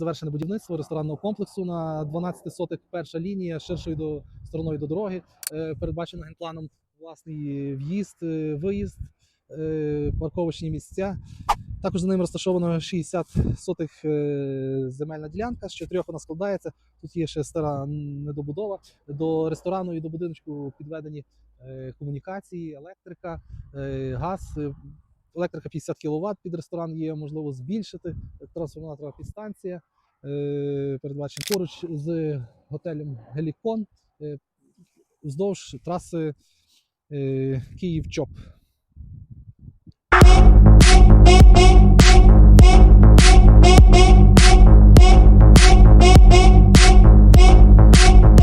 завершене будівництво ресторанного комплексу на 12 сотих. Перша лінія ширшою до стороною до дороги. Е, Передбачено генпланом власний в'їзд, е, виїзд, е, парковочні місця. Також за ним розташовано 60 сотих земельна ділянка. З чотирьох вона складається. Тут є ще стара недобудова. До ресторану і до будиночку підведені комунікації, електрика, газ. Електрика 50 кВт під ресторан є, можливо збільшити. Трансформаторна підстанція. Е, Передбачено поруч з готелем Гелікон е, вздовж траси е, Київ-Чоп.